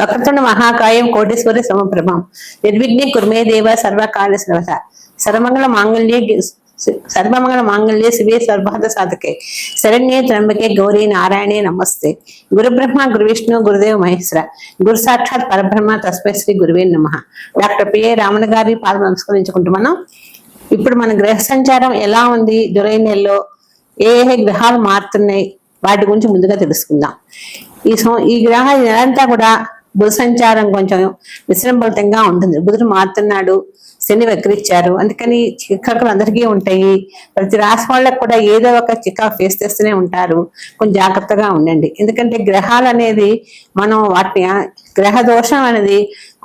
వక్రతుండ మహాకాయం కోటేశ్వరి సమప్రభం నిర్విఘ్నే కుర్మే దేవ సర్వకాల సర్వత సర్వమంగళ మాంగళ్య సర్వమంగళ మాంగళ్య శివే సర్వాద సాధకే. శరణ్యే త్రంబకే గౌరీ నారాయణే నమస్తే. గురుబ్రహ్మ గురువిష్ణు గురు విష్ణు గురుదేవ్ మహేశ్వర. గురు సాక్షాత్ పరబ్రహ్మ తస్మై శ్రీ గురువే నమ. డాక్టర్ పిఏ రామణ గారి పాదం నమస్కరించుకుంటూ మనం ఇప్పుడు మన గ్రహ సంచారం ఎలా ఉంది? జులై నెలలో ఏ ఏ గ్రహాలు మారుతున్నాయి? వాటి గురించి ముందుగా తెలుసుకుందాం. ఈ సో ఈ గ్రహ నెలంతా కూడా బుధ సంచారం కొంచెం విశ్రంభరితంగా ఉంటుంది. బుధుడు మారుతున్నాడు శని వక్రించారు అందుకని చికాకులు అందరికీ ఉంటాయి. ప్రతి రాశి వాళ్ళకు కూడా ఏదో ఒక చికాకు ఫేస్ చేస్తూనే ఉంటారు. కొంచెం జాగ్రత్తగా ఉండండి. ఎందుకంటే గ్రహాలు అనేది మనం వాటిని గ్రహ దోషం అనేది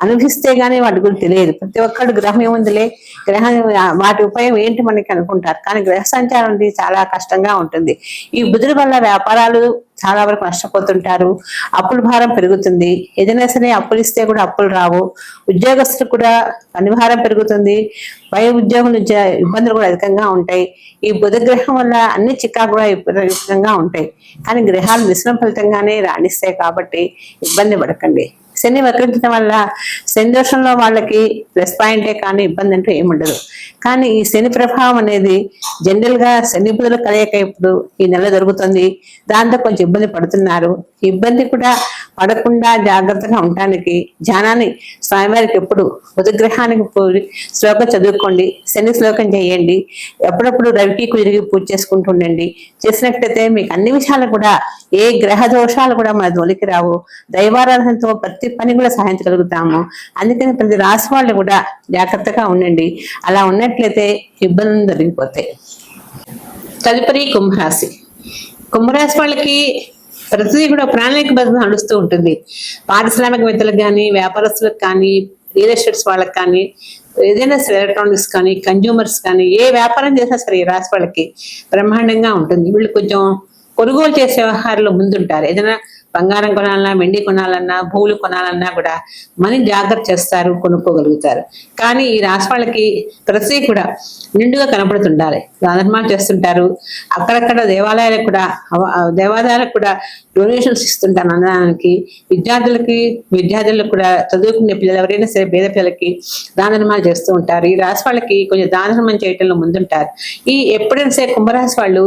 అనుభవిస్తే గానీ వాటి గురించి తెలియదు. ప్రతి ఒక్కడు గ్రహం ఏముందిలే? గ్రహం వాటి ఉపయోగం ఏంటి మనకి అనుకుంటారు. కానీ గ్రహ సంచారం అనేది చాలా కష్టంగా ఉంటుంది. ఈ బుధుడి వల్ల వ్యాపారాలు చాలా వరకు నష్టపోతుంటారు. అప్పుల భారం పెరుగుతుంది. ఏదైనా సరే అప్పులు ఇస్తే కూడా అప్పులు రావు. ఉద్యోగస్తులు కూడా పనిభారం పెరుగుతుంది. పై ఉద్యోగుల నుంచి ఇబ్బందులు కూడా అధికంగా ఉంటాయి. ఈ బుధ గ్రహం వల్ల అన్ని చిక్కా కూడా విపరీతంగా ఉంటాయి. కానీ గ్రహాలు మిశ్రమ ఫలితంగానే రాణిస్తాయి కాబట్టి ఇబ్బంది పడకండి. శని వక్రించడం వల్ల శని దోషంలో వాళ్ళకి ప్లస్ పాయింటే కానీ ఇబ్బంది అంటూ ఏముండదు కానీ ఈ శని ప్రభావం అనేది జనరల్గా శని బుధుల కలయిక ఇప్పుడు ఈ నెల జరుగుతుంది. దాంతో కొంచెం ఇబ్బంది పడుతున్నారు. ఇబ్బంది కూడా పడకుండా జాగ్రత్తగా ఉండటానికి ధ్యానాన్ని స్వామివారికి ఎప్పుడు ఉదగ్రహానికి పోయి శ్లోకం చదువుకోండి శని శ్లోకం చేయండి ఎప్పుడప్పుడు రవికి కుదిరిగి పూజ చేసుకుంటూ ఉండండి. చేసినట్లయితే మీకు అన్ని విషయాలు కూడా ఏ గ్రహ దోషాలు కూడా మన జోలికి రావు. దైవారాధనతో ప్రతి పని కూడా సాధించగలుగుతాము అందుకని ప్రతి రాసి వాళ్ళు కూడా జాగ్రత్తగా ఉండండి. అలా ఉన్నట్లయితే ఇబ్బందులు జరిగిపోతాయి తదుపరి కుంభరాశి. కుంభరాశి వాళ్ళకి ప్రతిదీ కూడా ప్రణాళిక నడుస్తూ ఉంటుంది. పారిశ్రామికవేత్తలకు కానీ వ్యాపారస్తులకు కానీ రియల్ ఎస్టేట్స్ వాళ్ళకి కానీ ఏదైనా సరే ఎలక్ట్రానిక్స్ కానీ కన్జ్యూమర్స్ కానీ ఏ వ్యాపారం చేసినా సరే ఈ రాశి వాళ్ళకి బ్రహ్మాండంగా ఉంటుంది. వీళ్ళు కొంచెం కొనుగోలు చేసే వ్యవహారంలో ముందుంటారు. ఏదైనా బంగారం కొనాలన్నా వెండి కొనాలన్నా భూములు కొనాలన్నా కూడా మనీ జాగ్రత్త చేస్తారు కొనుక్కోగలుగుతారు. కానీ ఈ రాశి వాళ్ళకి ప్రతి కూడా నిండుగా కనపడుతుండాలి. ధర్మాలు చేస్తుంటారు. అక్కడక్కడ దేవాలయాలకు కూడా దేవాలయాలకు కూడా డొనేషన్స్ ఇస్తుంటారు అన్నదానికి విద్యార్థులకి విద్యార్థులకు కూడా చదువుకునే పిల్లలు ఎవరైనా సరే పేద పిల్లలకి దానధర్మాలు చేస్తూ ఉంటారు. ఈ రాశి వాళ్ళకి కొంచెం దానధర్మం చేయటంలో ముందుంటారు. ఈ ఎప్పుడైనా సరే కుంభరాశి వాళ్ళు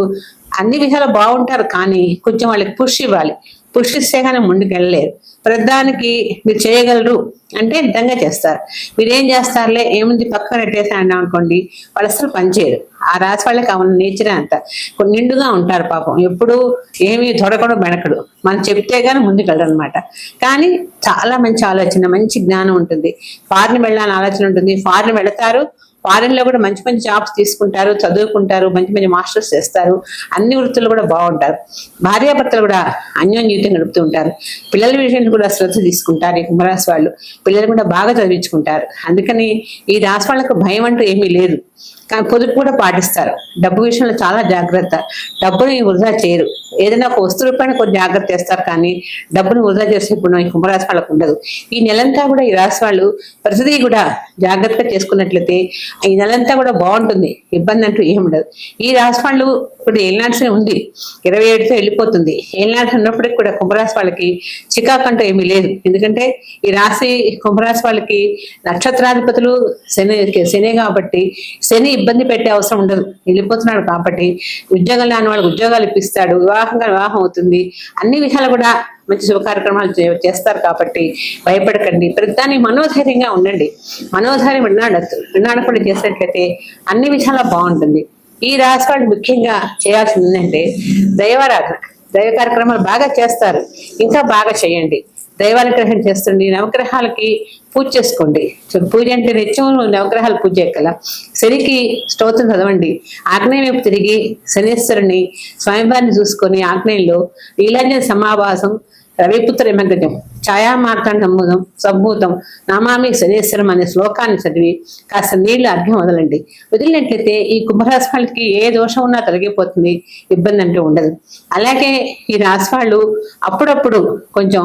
అన్ని విధాలు బాగుంటారు కానీ కొంచెం వాళ్ళకి పుష్ ఇవ్వాలి. పుష్టిస్తే కానీ ముందుకెళ్ళలేరు ప్రధానికి మీరు చేయగలరు అంటే దంగా చేస్తారు. మీరు ఏం చేస్తారులే? ఏముంది? పక్కన పెట్టేసి అన్నాం అనుకోండి వాళ్ళు అసలు పనిచేయరు. ఆ రాశి వాళ్ళకి అవును నేచరే అంత. కొన్ని నిండుగా ఉంటారు పాపం. ఎప్పుడు ఏమీ దొరకడు బెనకడు మనం చెప్తే గానీ ముందుకు అనమాట కానీ చాలా మంచి ఆలోచన మంచి జ్ఞానం ఉంటుంది. ఫారిన్ వెళ్ళాలని ఆలోచన ఉంటుంది. ఫారిన్ వెళతారు ఫారెన్లో కూడా మంచి మంచి జాబ్స్ తీసుకుంటారు చదువుకుంటారు మంచి మంచి మాస్టర్స్ చేస్తారు. అన్ని వృత్తులు కూడా బాగుంటారు. భార్యాభర్తలు కూడా అన్యోన్యూతం గడుపుతూ ఉంటారు. పిల్లల విషయంలో కూడా శ్రద్ధ తీసుకుంటారు ఈ కుంభరాశి వాళ్ళు. పిల్లలు కూడా బాగా చదివించుకుంటారు. అందుకని ఈ రాశి వాళ్ళకు భయం అంటూ ఏమీ లేదు. కానీ పొదుపు కూడా పాటిస్తారు. డబ్బు విషయంలో చాలా జాగ్రత్త. డబ్బుని వృధా చేయరు. ఏదైనా ఒక వస్తువు పైన కొంచెం జాగ్రత్త చేస్తారు కానీ డబ్బును వృధా చేసే ఈ కుంభరాశి వాళ్ళకు ఉండదు. ఈ నెలంతా కూడా ఈ రాశి వాళ్ళు ప్రతిదీ కూడా జాగ్రత్తగా చేసుకున్నట్లయితే ఈ నెలంతా కూడా బాగుంటుంది. ఇబ్బంది అంటూ ఏమి ఉండదు. ఈ రాశి వాళ్ళు ఇప్పుడు ఏళ్ళనాటి ఉంది. ఇరవై ఏడుతో వెళ్ళిపోతుంది. ఏళ్ళనాటి ఉన్నప్పటికీ కూడా కుంభరాశి వాళ్ళకి చికాకు అంటూ ఏమీ లేదు. ఎందుకంటే ఈ రాశి కుంభరాశి వాళ్ళకి నక్షత్రాధిపతులు శని శని కాబట్టి శని ఇబ్బంది పెట్టే అవసరం ఉండదు. వెళ్ళిపోతున్నాడు కాబట్టి ఉద్యోగం లేని వాళ్ళకి ఉద్యోగాలు ఇప్పిస్తాడు. వివాహంగా వివాహం అవుతుంది. అన్ని విషయాలు కూడా మంచి శుభ కార్యక్రమాలు చే- చేస్తారు కాబట్టి భయపడకండి. ప్రతిదాన్ని మనోధైర్యంగా ఉండండి. మనోధైర్యం విన్నాడద్దు విన్నాడకుండా చేసినట్లయితే అన్ని విషయాల్లో బాగుంటుంది. ఈ రాశి వాళ్ళు ముఖ్యంగా చేయాల్సింది ఏంటంటే దైవారాధన. దైవ కార్యక్రమాలు బాగా చేస్తారు. ఇంకా బాగా చేయండి. దైవానుగ్రహం చేస్తుంది. నవగ్రహాలకి పూజ చేసుకోండి. పూజ అంటే నిత్యం నవగ్రహాలు పూజ చేయగల శనికి స్తోత్రం చదవండి. ఆగ్నేయం వైపు తిరిగి శనీశ్వరుని స్వయంవారిని చూసుకొని ఆగ్నేయంలో నీలాంజన సమావాసం రవిపుత్ర యమగజం ఛాయామార్తాండ సంభూతం సంభూతం నామామి శనీశ్వరం అనే శ్లోకాన్ని చదివి కాస్త నీళ్ళు అర్ఘ్యం వదలండి. వదిలినట్లయితే ఈ కుంభరాశి వాళ్ళకి ఏ దోషం ఉన్నా తొలగిపోతుంది ఇబ్బంది అంటూ ఉండదు. అలాగే ఈ రాశి వాళ్ళు అప్పుడప్పుడు కొంచెం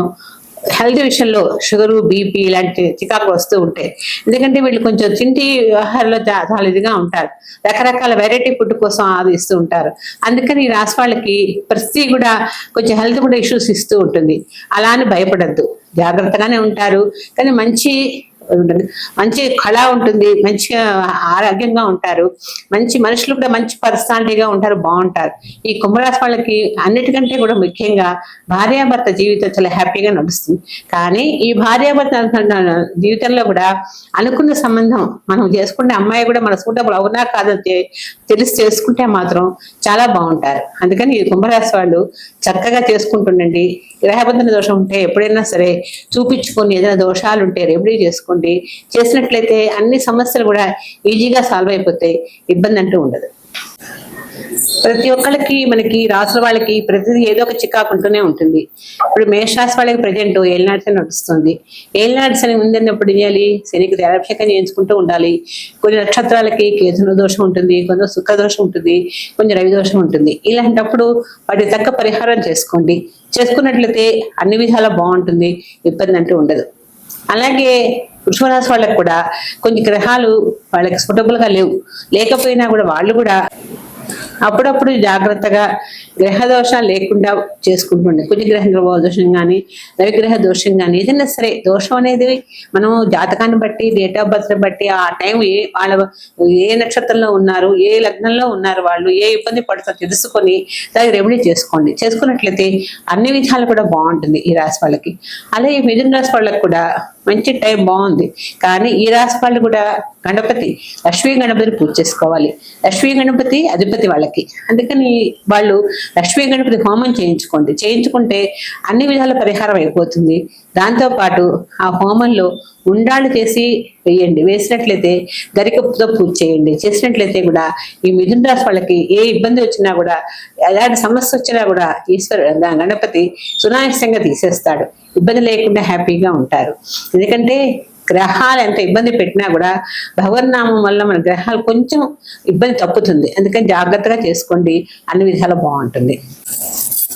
హెల్త్ విషయంలో షుగరు బీపీ ఇలాంటి చికాకులు వస్తూ ఉంటాయి ఎందుకంటే వీళ్ళు కొంచెం తింటి వ్యవహారంలో చాలా ఇదిగా ఉంటారు. రకరకాల వెరైటీ ఫుడ్ కోసం ఆదిస్తూ ఉంటారు. అందుకని ఈ రాసి వాళ్ళకి ప్రతి కూడా కొంచెం హెల్త్ కూడా ఇష్యూస్ ఇస్తూ ఉంటుంది. అలా అని భయపడద్దు. జాగ్రత్తగానే ఉంటారు. కానీ మంచి ఉంటుంది. మంచి కళ ఉంటుంది. మంచిగా ఆరోగ్యంగా ఉంటారు. మంచి మనుషులు కూడా మంచి పర్సనాలిటీగా ఉంటారు. బాగుంటారు. ఈ కుంభరాశి వాళ్ళకి అన్నిటికంటే కూడా ముఖ్యంగా భార్యాభర్త జీవితం చాలా హ్యాపీగా నడుస్తుంది. కానీ ఈ భార్యాభర్త జీవితంలో కూడా అనుకున్న సంబంధం మనం చేసుకునే అమ్మాయి కూడా మన సూటబుల్ అవునా కాదో తెలిసి చేసుకుంటే మాత్రం చాలా బాగుంటారు. అందుకని ఈ కుంభరాశి వాళ్ళు చక్కగా చేసుకుంటుండండి. గ్రహబంధన దోషం ఉంటే ఎప్పుడైనా సరే చూపించుకొని ఏదైనా దోషాలు ఉంటే రెమెడీ చేసుకోండి. చేసినట్లయితే అన్ని సమస్యలు కూడా ఈజీగా సాల్వ్ అయిపోతాయి ఇబ్బంది అంటూ ఉండదు. ప్రతి ఒక్కరికి మనకి రాసుల వాళ్ళకి ప్రతిదీ ఏదో ఒక చికాకు ఉంటూనే ఉంటుంది. ఇప్పుడు మేషరాశి వాళ్ళకి ప్రజెంట్ ఏలినాడ్స్ అని నడుస్తుంది. ఏలినాడ్స్ అని ఉందన్నప్పుడు ఏం చేయాలి? శనికి దేవాభిషేకం చేయించుకుంటూ ఉండాలి. కొన్ని నక్షత్రాలకి కేతున దోషం ఉంటుంది కొంచెం సుఖ దోషం ఉంటుంది కొంచెం రవి దోషం ఉంటుంది. ఇలాంటప్పుడు వాటి తక్క పరిహారం చేసుకోండి. చేసుకున్నట్లయితే అన్ని విధాలా బాగుంటుంది ఇబ్బంది అంటూ ఉండదు. అలాగే వృషభరాశి వాళ్ళకి కూడా కొన్ని గ్రహాలు వాళ్ళకి suitable గా లేవు. లేకపోయినా కూడా వాళ్ళు కూడా అప్పుడప్పుడు జాగ్రత్తగా గ్రహ దోషాలు లేకుండా చేసుకుంటుండే. కొంచెం గ్రహ దోషం కానీ రవిగ్రహ దోషం కానీ ఏదైనా సరే దోషం అనేది మనం జాతకాన్ని బట్టి డేట్ ఆఫ్ బర్త్ బట్టి ఆ టైం ఏ వాళ్ళ ఏ నక్షత్రంలో ఉన్నారు ఏ లగ్నంలో ఉన్నారు వాళ్ళు ఏ ఇబ్బంది పడుతుందో తెలుసుకొని దానికి రెమెడీ చేసుకోండి. చేసుకున్నట్లయితే అన్ని విధాలు కూడా బాగుంటుంది ఈ రాశి వాళ్ళకి. అలాగే మిథున రాశి వాళ్ళకి కూడా మంచి టైం బాగుంది. కానీ ఈ రాశి వాళ్ళు కూడా గణపతి లక్ష్మీ గణపతిని పూజ చేసుకోవాలి. లక్ష్మీ గణపతి అధిపతి వాళ్ళకి. అందుకని వాళ్ళు లక్ష్మీ గణపతి హోమం చేయించుకోండి. చేయించుకుంటే అన్ని విధాల పరిహారం అయిపోతుంది. దాంతో పాటు ఆ హోమంలో ఉండాలు చేసి వేయండి. వేసినట్లయితే గరికప్పుతో పూజ చేయండి. చేసినట్లయితే కూడా ఈ మిథున రాశి వాళ్ళకి ఏ ఇబ్బంది వచ్చినా కూడా ఎలాంటి సమస్య వచ్చినా కూడా ఈశ్వర గణపతి సునాయాసంగా తీసేస్తాడు. ఇబ్బంది లేకుండా హ్యాపీగా ఉంటారు. ఎందుకంటే గ్రహాలు ఎంత ఇబ్బంది పెట్టినా కూడా భగవన్నామం వల్ల మన గ్రహాలు కొంచెం ఇబ్బంది తప్పుతుంది. అందుకని జాగ్రత్తగా చేసుకోండి. అన్ని విధాలు బాగుంటుంది.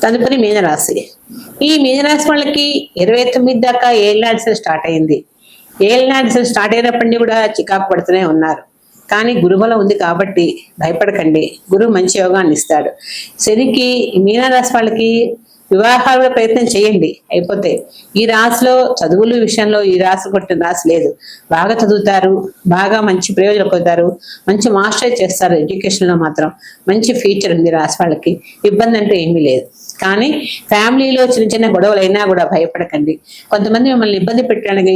తదుపరి మీనరాశి. ఈ మీనరాశి వాళ్ళకి ఇరవై తొమ్మిది దాకా ఏళ్ళాల్సిన స్టార్ట్ అయింది? ఏళ్ళనాడ్స్ స్టార్ట్ అయినప్పటి కూడా చికాకు పడుతూనే ఉన్నారు. కానీ గురుబలం ఉంది కాబట్టి భయపడకండి. గురువు మంచి యోగాన్ని ఇస్తాడు. శనికి మీనారాశి వాళ్ళకి వివాహాలు ప్రయత్నం చేయండి. అయిపోతే ఈ రాశిలో చదువుల విషయంలో ఈ రాశి కొట్టిన రాశి లేదు. బాగా చదువుతారు బాగా మంచి ప్రయోజనం పొందుతారు మంచి మాస్టర్ చేస్తారు ఎడ్యుకేషన్లో మాత్రం. మంచి ఫ్యూచర్ ఉంది రాశి వాళ్ళకి. ఇబ్బంది అంటే ఏమీ లేదు. కానీ ఫ్యామిలీలో చిన్న చిన్న గొడవలు అయినా కూడా భయపడకండి. కొంతమంది మిమ్మల్ని ఇబ్బంది పెట్టడానికి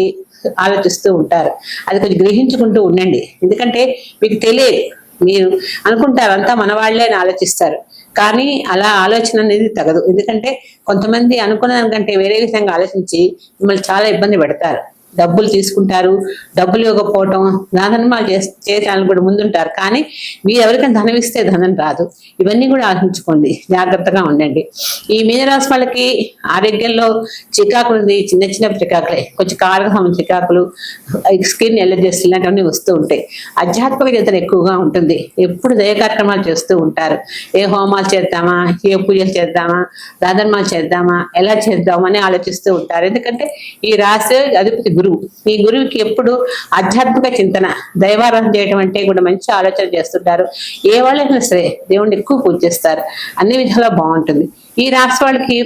ఆలోచిస్తూ ఉంటారు. అది కొంచెం గ్రహించుకుంటూ ఉండండి. ఎందుకంటే మీకు తెలియదు. మీరు అనుకుంటారు అంతా మన అని ఆలోచిస్తారు. కానీ అలా ఆలోచన అనేది తగదు. ఎందుకంటే కొంతమంది అనుకున్న దానికంటే వేరే విధంగా ఆలోచించి మిమ్మల్ని చాలా ఇబ్బంది పెడతారు. డబ్బులు తీసుకుంటారు డబ్బులు ఇవ్వకపోవటం దానధర్మాలు చేసి చేయడానికి కూడా ముందుంటారు. కానీ మీరు ఎవరికైనా ధనం ఇస్తే ధనం రాదు. ఇవన్నీ కూడా ఆలోచించుకోండి. జాగ్రత్తగా ఉండండి. ఈ మీనరాశి వాళ్ళకి ఆరోగ్యంలో చికాకులు ఉంది. చిన్న చిన్న చికాకులే. కొంచెం కారకం చికాకులు స్కిన్ ఎలర్జీస్ ఇలాంటివన్నీ వస్తూ ఉంటాయి. ఆధ్యాత్మిక చింతన ఎక్కువగా ఉంటుంది. ఎప్పుడు దయ కార్యక్రమాలు చేస్తూ ఉంటారు. ఏ హోమాలు చేద్దామా? ఏ పూజలు చేద్దామా? దాధర్మాలు చేద్దామా? ఎలా చేద్దామని ఆలోచిస్తూ ఉంటారు. ఎందుకంటే ఈ రాశి అధిపతి గురువు. ఈ గురువుకి ఎప్పుడు ఆధ్యాత్మిక చింతన దైవారాధన చేయడం అంటే కూడా మంచి ఆలోచన చేస్తుంటారు. ఏ వాళ్ళైనా సరే దేవుణ్ణి ఎక్కువ పూజ చేస్తారు. అన్ని విధాలా బాగుంటుంది. ఈ రాశి వాళ్ళకి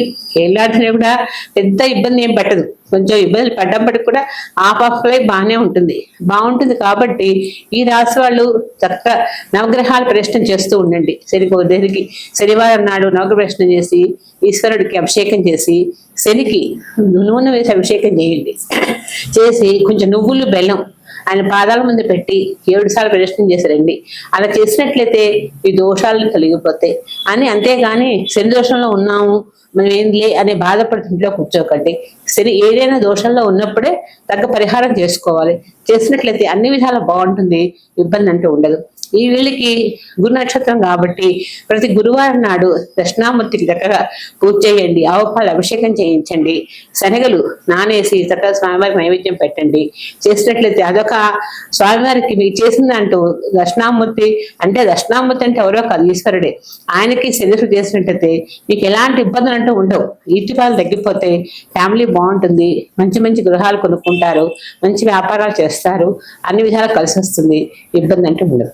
ఏళ్ళాడినా కూడా పెద్ద ఇబ్బంది ఏం పట్టదు. కొంచెం ఇబ్బందులు పడ్డప్పటికి కూడా ఆఫ్ బాగానే ఉంటుంది. బాగుంటుంది కాబట్టి ఈ రాశి వాళ్ళు చక్కగా నవగ్రహాలు ప్రశ్న చేస్తూ ఉండండి. శనికో దేనికి దగ్గరికి శనివారం నాడు నవగ్రహ ప్రశ్న చేసి ఈశ్వరుడికి అభిషేకం చేసి శనికి నూనె వేసి అభిషేకం చేయండి. చేసి కొంచెం నువ్వులు బెల్లం ఆయన పాదాల ముందు పెట్టి ఏడు సార్లు ప్రదర్శనం చేశారండి. అలా చేసినట్లయితే ఈ దోషాలు తొలగిపోతాయి. అని అంతేగాని శని దోషంలో ఉన్నాము మనం ఏంలే అనే బాధపడుతూ ఇంట్లో కూర్చోకండి. శని ఏదైనా దోషంలో ఉన్నప్పుడే తగ్గ పరిహారం చేసుకోవాలి. చేసినట్లయితే అన్ని విధాలా బాగుంటుంది ఇబ్బంది అంటూ ఉండదు. ఈ వీళ్ళకి గురు నక్షత్రం కాబట్టి ప్రతి గురువారం నాడు దక్షిణామూర్తికి చక్కగా పూజ చేయండి ఆవుపాలు అభిషేకం చేయించండి శనగలు నానేసి చక్కగా స్వామివారికి నైవేద్యం పెట్టండి. చేసినట్లయితే అదొక స్వామివారికి మీకు చేసింది అంటూ దక్షిణామూర్తి అంటే దక్షిణామూర్తి అంటే ఎవరో కాదు ఈశ్వరుడే. ఆయనకి శనిసు చేసినట్లయితే మీకు ఎలాంటి ఇబ్బందులు ఇబ్బందులు ఉండవు. ఇటుకాలు తగ్గిపోతే ఫ్యామిలీ బాగుంటుంది. మంచి మంచి గృహాలు కొనుక్కుంటారు. మంచి వ్యాపారాలు చేస్తారు. అన్ని విధాలు కలిసి వస్తుంది. ఇబ్బంది అంటే ఉండదు.